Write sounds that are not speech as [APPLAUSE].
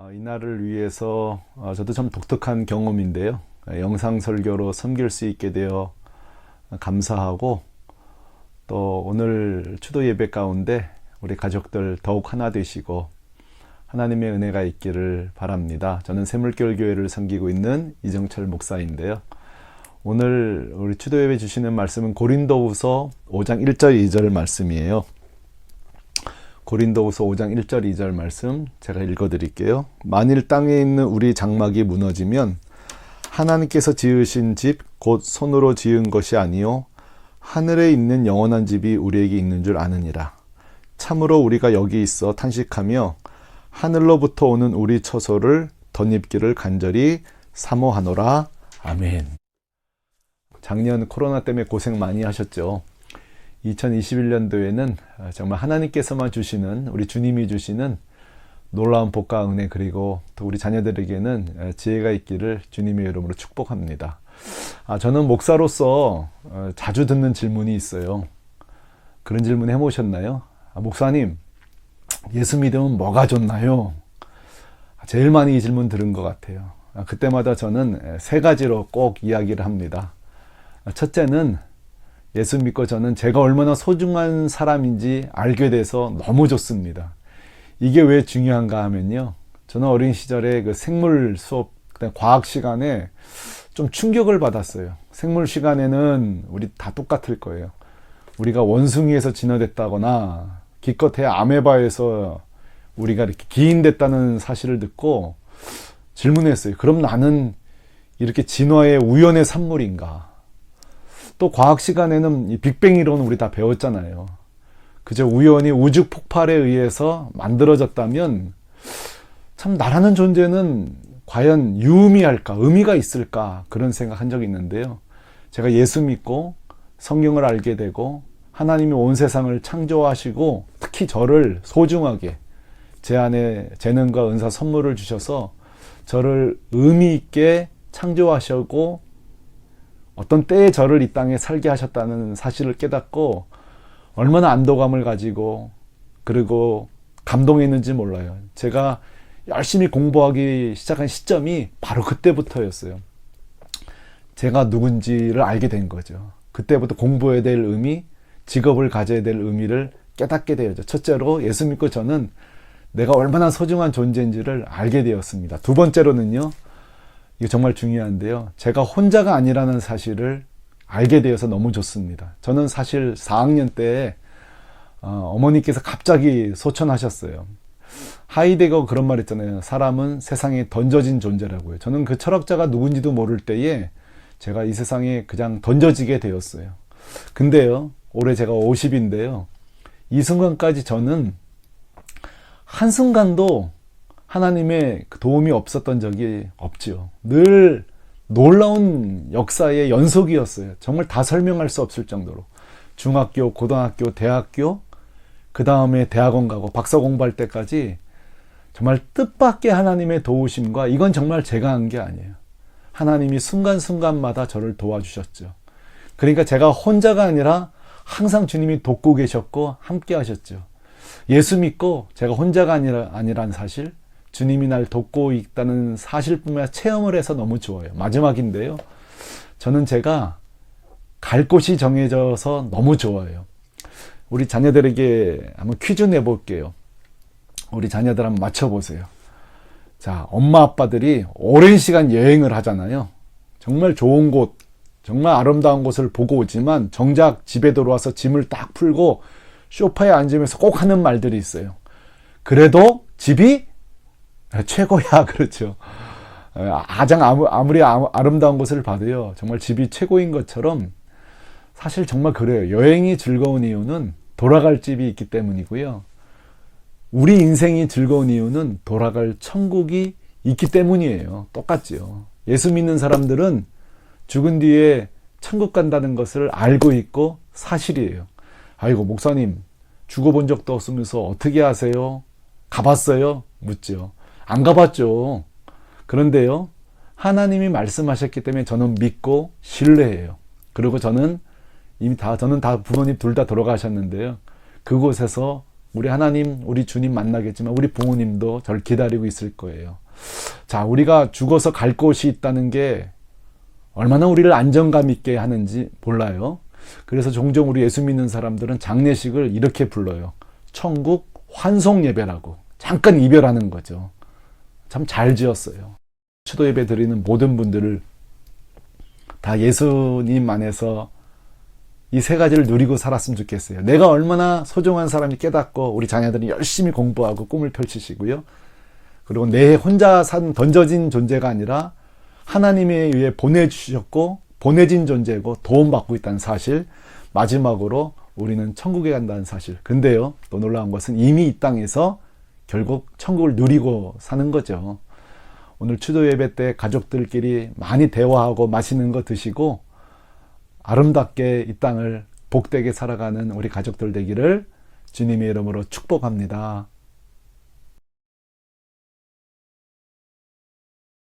어, 이날을 위해서 어, 저도 참 독특한 경험인데요. 어, 영상 설교로 섬길 수 있게 되어 감사하고 또 오늘 추도 예배 가운데 우리 가족들 더욱 하나 되시고 하나님의 은혜가 있기를 바랍니다. 저는 새물결 교회를 섬기고 있는 이정철 목사인데요. 오늘 우리 추도 예배 주시는 말씀은 고린도후서 5장 1절 2절 말씀이에요. 고린도후서 5장 1절 2절 말씀 제가 읽어 드릴게요. 만일 땅에 있는 우리 장막이 무너지면 하나님께서 지으신 집 곧 손으로 지은 것이 아니요 하늘에 있는 영원한 집이 우리에게 있는 줄 아느니라. 참으로 우리가 여기 있어 탄식하며 하늘로부터 오는 우리 처소를 덧입기를 간절히 사모하노라. 아멘. 작년 코로나 때문에 고생 많이 하셨죠. 2021년도에는 정말 하나님께서만 주시는 우리 주님이 주시는 놀라운 복과 은혜 그리고 또 우리 자녀들에게는 지혜가 있기를 주님의 이름으로 축복합니다. 아, 저는 목사로서 어, 자주 듣는 질문이 있어요. 그런 질문 해보셨나요? 아, 목사님, 예수 믿으면 뭐가 좋나요? 제일 많이 이 질문 들은 것 같아요. 아, 그때마다 저는 세 가지로 꼭 이야기를 합니다. 아, 첫째는 예수 믿고 저는 제가 얼마나 소중한 사람인지 알게 돼서 너무 좋습니다. 이게 왜 중요한가 하면요. 저는 어린 시절에 그 생물 수업, 과학 시간에 좀 충격을 받았어요. 생물 시간에는 우리 다 똑같을 거예요. 우리가 원숭이에서 진화됐다거나 기껏해 아메바에서 우리가 이렇게 기인됐다는 사실을 듣고 질문했어요. 그럼 나는 이렇게 진화의 우연의 산물인가? 또 과학 시간에는 이 빅뱅 이론 우리 다 배웠잖아요. 그저 우연히 우주 폭발에 의해서 만들어졌다면 참 나라는 존재는 과연 유의미할까, 의미가 있을까 그런 생각한 적이 있는데요. 제가 예수 믿고 성경을 알게 되고 하나님이 온 세상을 창조하시고 특히 저를 소중하게 제 안에 재능과 은사 선물을 주셔서 저를 의미 있게 창조하셨고 어떤 때에 저를 이 땅에 살게 하셨다는 사실을 깨닫고 얼마나 안도감을 가지고 그리고 감동했는지 몰라요. 제가 열심히 공부하기 시작한 시점이 바로 그때부터였어요. 제가 누군지를 알게 된 거죠. 그때부터 공부해야 될 의미, 직업을 가져야 될 의미를 깨닫게 되었죠. 첫째로 예수 믿고 저는 내가 얼마나 소중한 존재인지를 알게 되었습니다. 두 번째로는요, 이거 정말 중요한데요. 제가 혼자가 아니라는 사실을 알게 되어서 너무 좋습니다. 저는 사실 4학년 때 어, 어머니께서 갑자기 소천하셨어요. 하이데거 그런 말 했잖아요. 사람은 세상에 던져진 존재라고요. 저는 그 철학자가 누군지도 모를 때에 제가 이 세상에 그냥 던져지게 되었어요. 근데요, 올해 제가 50인데요. 이 순간까지 저는 한순간도 하나님의 그 도움이 없었던 적이 없지요. 늘 놀라운 역사의 연속이었어요. 정말 다 설명할 수 없을 정도로. 중학교, 고등학교, 대학교, 그 다음에 대학원 가고 박사 공부할 때까지 정말 뜻밖의 하나님의 도우심과 이건 정말 제가 한 게 아니에요. 하나님이 순간순간마다 저를 도와주셨죠. 그러니까 제가 혼자가 아니라 항상 주님이 돕고 계셨고 함께 하셨죠. 예수 믿고 제가 혼자가 아니라, 아니란 사실, 주님이 날 돕고 있다는 사실뿐만 아니라 체험을 해서 너무 좋아요. 마지막인데요. 저는 제가 갈 곳이 정해져서 너무 좋아요. 우리 자녀들에게 한번 퀴즈 내볼게요. 우리 자녀들 한번 맞춰보세요. 자, 엄마 아빠들이 오랜 시간 여행을 하잖아요. 정말 좋은 곳, 정말 아름다운 곳을 보고 오지만 정작 집에 들어와서 짐을 딱 풀고 쇼파에 앉으면서 꼭 하는 말들이 있어요. 그래도 집이 최고야, [LAUGHS] 그렇죠. 가장 아무리 아름다운 곳을 봐도요, 정말 집이 최고인 것처럼 사실 정말 그래요. 여행이 즐거운 이유는 돌아갈 집이 있기 때문이고요. 우리 인생이 즐거운 이유는 돌아갈 천국이 있기 때문이에요. 똑같죠. 예수 믿는 사람들은 죽은 뒤에 천국 간다는 것을 알고 있고 사실이에요. 아이고, 목사님, 죽어본 적도 없으면서 어떻게 아세요? 가봤어요? 묻죠. 안 가봤죠. 그런데요, 하나님이 말씀하셨기 때문에 저는 믿고 신뢰해요. 그리고 저는 이미 다 저는 다 부모님 둘 다 돌아가셨는데요. 그곳에서 우리 하나님, 우리 주님 만나겠지만 우리 부모님도 저를 기다리고 있을 거예요. 자, 우리가 죽어서 갈 곳이 있다는 게 얼마나 우리를 안정감 있게 하는지 몰라요. 그래서 종종 우리 예수 믿는 사람들은 장례식을 이렇게 불러요. 천국 환송 예배라고. 잠깐 이별하는 거죠. 참 잘 지었어요. 추도 예배 드리는 모든 분들을 다 예수님 안에서 이 세 가지를 누리고 살았으면 좋겠어요. 내가 얼마나 소중한 사람이 깨닫고 우리 자녀들이 열심히 공부하고 꿈을 펼치시고요. 그리고 내 혼자 산 던져진 존재가 아니라 하나님에 의해 보내주셨고 보내진 존재고 도움받고 있다는 사실 마지막으로 우리는 천국에 간다는 사실 근데요 또 놀라운 것은 이미 이 땅에서 결국 천국을 누리고 사는 거죠 오늘 추도 예배 때 가족들끼리 많이 대화하고 맛있는 거 드시고 아름답게 이 땅을 복되게 살아가는 우리 가족들 되기를 주님의 이름으로 축복합니다.